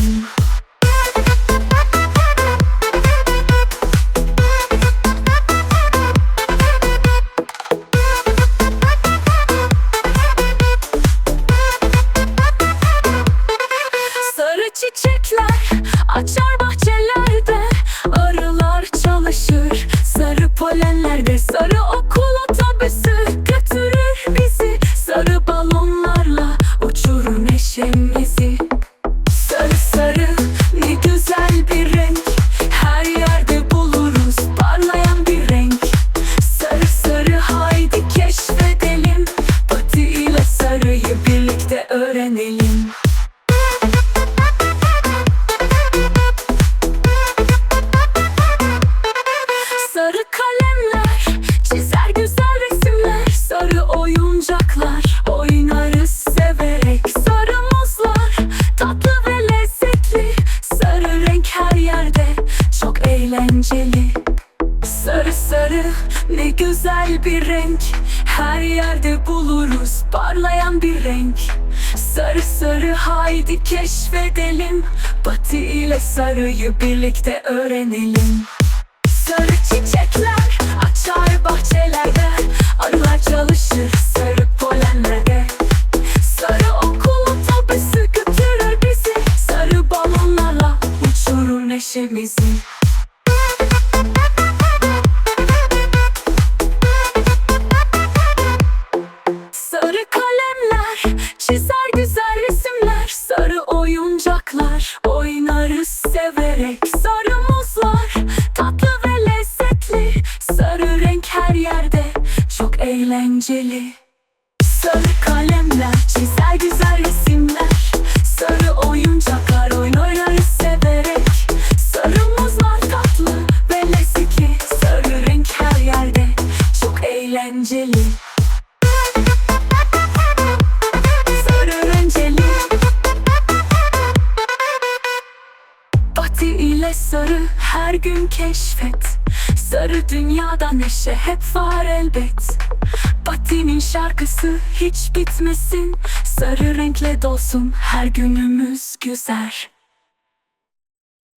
Boom. eğlenceli. Sarı sarı ne güzel bir renk. Her yerde buluruz parlayan bir renk. Sarı sarı haydi keşfedelim. Batı ile sarıyı birlikte öğrenelim. Sarı çiçekler açar bahçelerde. Arılar çalışır sarı polenlerde. Sarı okulun tabesi götürür bizi. Sarı balonlarla uçurur neşemizi. Sarı renk her yerde. Çok eğlenceli. Sarı kalemler çizer güzel resimler. Sarı oyuncaklar oynarız severek. Sarı muzlar tatlı ve lezzetli. Sarı renk her yerde. Çok eğlenceli. İle sarı her gün keşfet Sarı dünyada neşe hep var elbet. Batı'nın şarkısı hiç bitmesin. Sarı renkle dolsun her günümüz güzel